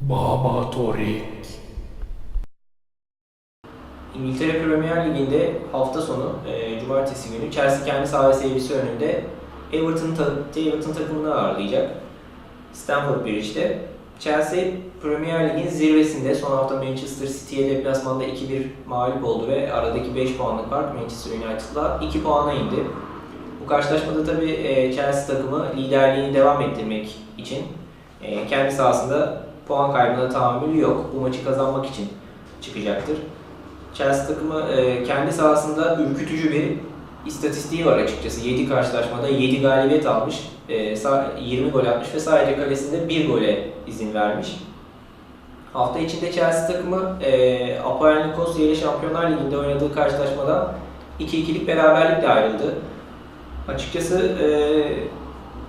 Baba Torik. İngiltere Premier Ligi'nde hafta sonu e, cumartesi günü Chelsea kendi saha seyircisi önünde Everton, ta- Everton takımını ağırlayacak. Stamford Bridge'de. Chelsea Premier Lig'in zirvesinde son hafta Manchester City'ye deplasmanda 2-1 mağlup oldu ve aradaki 5 puanlık fark Manchester United'la 2 puana indi. Bu karşılaşmada tabii e, Chelsea takımı liderliğini devam ettirmek için e, kendi sahasında puan kaybına tahammülü yok. Bu maçı kazanmak için çıkacaktır. Chelsea takımı e, kendi sahasında ürkütücü bir istatistiği var açıkçası. 7 karşılaşmada 7 galibiyet almış, e, sa- 20 gol atmış ve sadece kalesinde 1 gole izin vermiş. Hafta içinde Chelsea takımı e, Apoel ile Şampiyonlar Ligi'nde oynadığı karşılaşmadan 2-2'lik beraberlikle ayrıldı. Açıkçası e,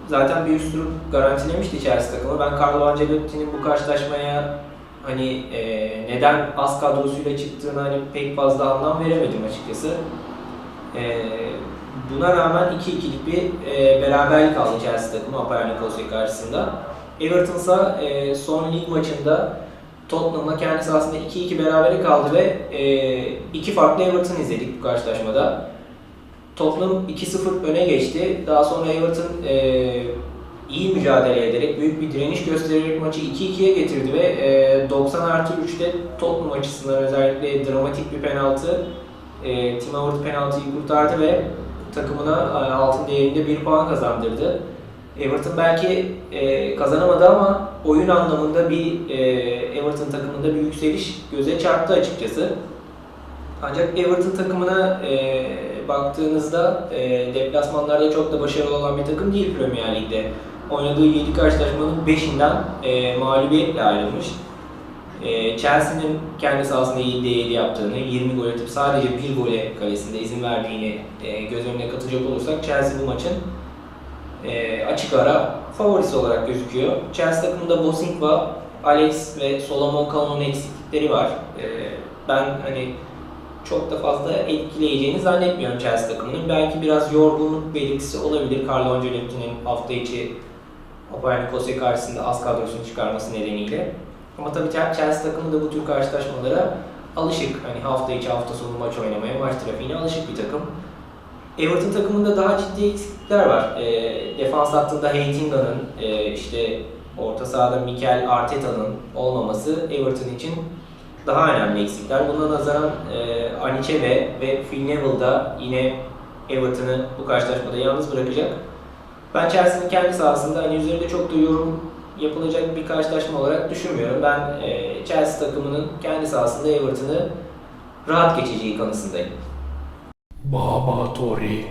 zaten bir üst durum garantilemişti Chelsea takımı. Ben Carlo Ancelotti'nin bu karşılaşmaya hani e, neden az kadrosuyla çıktığını hani pek fazla anlam veremedim açıkçası. E, buna rağmen 2-2'lik bir e, beraberlik aldı Chelsea takımı Nicosia karşısında. Everton ise son lig maçında Tottenham'la kendi sahasında 2-2 berabere kaldı ve e, iki farklı Everton izledik bu karşılaşmada. Tottenham 2-0 öne geçti. Daha sonra Everton e, iyi mücadele ederek, büyük bir direniş göstererek maçı 2-2'ye getirdi ve e, 90 artı 3'te Tottenham açısından özellikle dramatik bir penaltı, e, Tim Howard penaltıyı kurtardı ve takımına e, altın değerinde bir puan kazandırdı. Everton belki e, kazanamadı ama oyun anlamında bir e, Everton takımında bir yükseliş göze çarptı açıkçası. Ancak Everton takımına e, baktığınızda e, deplasmanlarda çok da başarılı olan bir takım değil Premier Lig'de. Oynadığı 7 karşılaşmanın 5'inden e, mağlubiyetle ayrılmış. E, Chelsea'nin kendi sahasında 7'de 7 yaptığını, 20 gol atıp sadece 1 gole kalesinde izin verdiğini e, göz önüne katacak olursak Chelsea bu maçın e, açık ara favorisi olarak gözüküyor. Chelsea takımında Bosingva, Alex ve Solomon Kalon'un eksiklikleri var. E, ben hani çok da fazla etkileyeceğini zannetmiyorum Chelsea takımının. Belki biraz yorgunluk belirtisi olabilir Carlo Ancelotti'nin hafta içi Apoel Nicosia karşısında az kadrosunu çıkarması nedeniyle. Ama tabii Chelsea takımı da bu tür karşılaşmalara alışık. Hani hafta içi hafta sonu maç oynamaya, maç trafiğine alışık bir takım. Everton takımında daha ciddi eksiklikler var. E, defans hattında Heitinga'nın, e, işte orta sahada Mikel Arteta'nın olmaması Everton için daha önemli eksikler. Buna nazaran e, Anichebe ve Phil Neville da yine Everton'ı bu karşılaşmada yalnız bırakacak. Ben Chelsea'nin kendi sahasında hani üzerinde çok da yorum yapılacak bir karşılaşma olarak düşünmüyorum. Ben e, Chelsea takımının kendi sahasında Everton'ı rahat geçeceği kanısındayım. Baba Torik.